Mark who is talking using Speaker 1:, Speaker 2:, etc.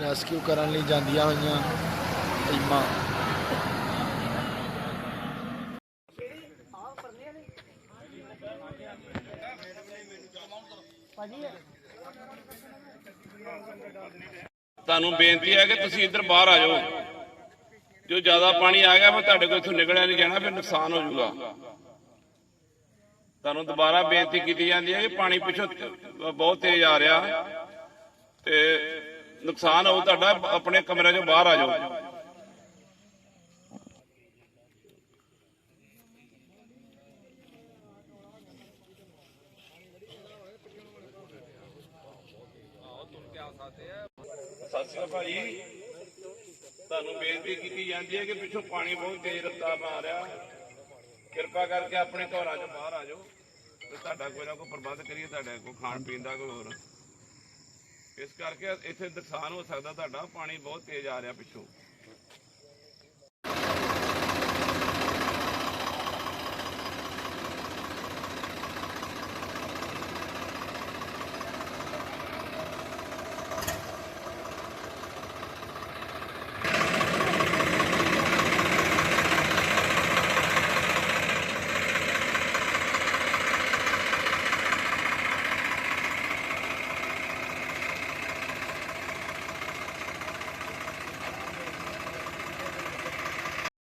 Speaker 1: Rescue ਕਰਨ ਲਈ ਜਾਂਦੀਆਂ ਹੋਈਆਂ ਟੀਮਾਂ
Speaker 2: ਤੁਹਾਨੂੰ ਬੇਨਤੀ ਹੈ ਕਿ ਤੁਸੀਂ ਇੱਧਰ ਬਾਹਰ ਆ ਜਾਓ। ਜੋ ਜ਼ਿਆਦਾ ਪਾਣੀ ਆ ਗਿਆ, ਫਿਰ ਤੁਹਾਡੇ ਕੋਲ ਇਥੋਂ ਨਿਕਲਿਆ ਨਹੀਂ ਜਾਣਾ, ਫਿਰ ਨੁਕਸਾਨ ਹੋ ਜਾਊਗਾ। ਤੁਹਾਨੂੰ ਦੁਬਾਰਾ ਬੇਨਤੀ ਕੀਤੀ ਜਾਂਦੀ ਹੈ ਕਿ ਪਾਣੀ ਪਿੱਛੋਂ ਬਹੁਤ ਤੇਜ਼ ਆ ਰਿਹਾ। ਤੇ ਨੁਕਸਾਨ ਹੋਊ, ਤੁਹਾਡਾ ਆਪਣੇ ਕਮਰੇ ਚੋਂ ਬਾਹਰ ਆ ਜਾਓ। ਸਤਿ ਸ਼੍ਰੀ ਅਕਾਲ ਭਾਈ ਤੁਹਾਨੂੰ ਬੇਨਤੀ ਕੀਤੀ ਜਾਂਦੀ ਹੈ ਕਿ ਪਿੱਛੋਂ ਪਾਣੀ ਬਹੁਤ ਤੇਜ਼ ਰਫ਼ਤਾਰ ਨਾਲ ਆ ਰਿਹਾ। ਕਿਰਪਾ ਕਰਕੇ ਆਪਣੇ ਘਰਾਂ ਚੋਂ ਬਾਹਰ ਆ ਜਾਓ ਤੇ ਤੁਹਾਡਾ ਕੋਈ ਨਾ ਕੋਈ ਪ੍ਰਬੰਧ ਕਰੀਏ, ਤੁਹਾਡੇ ਕੋਈ ਖਾਣ ਪੀਣ ਦਾ ਕੋਈ ਹੋਰ। ਇਸ ਕਰਕੇ ਇੱਥੇ ਨੁਕਸਾਨ ਹੋ ਸਕਦਾ ਤੁਹਾਡਾ ਪਾਣੀ ਬਹੁਤ ਤੇਜ਼ ਆ ਰਿਹਾ ਪਿੱਛੋਂ।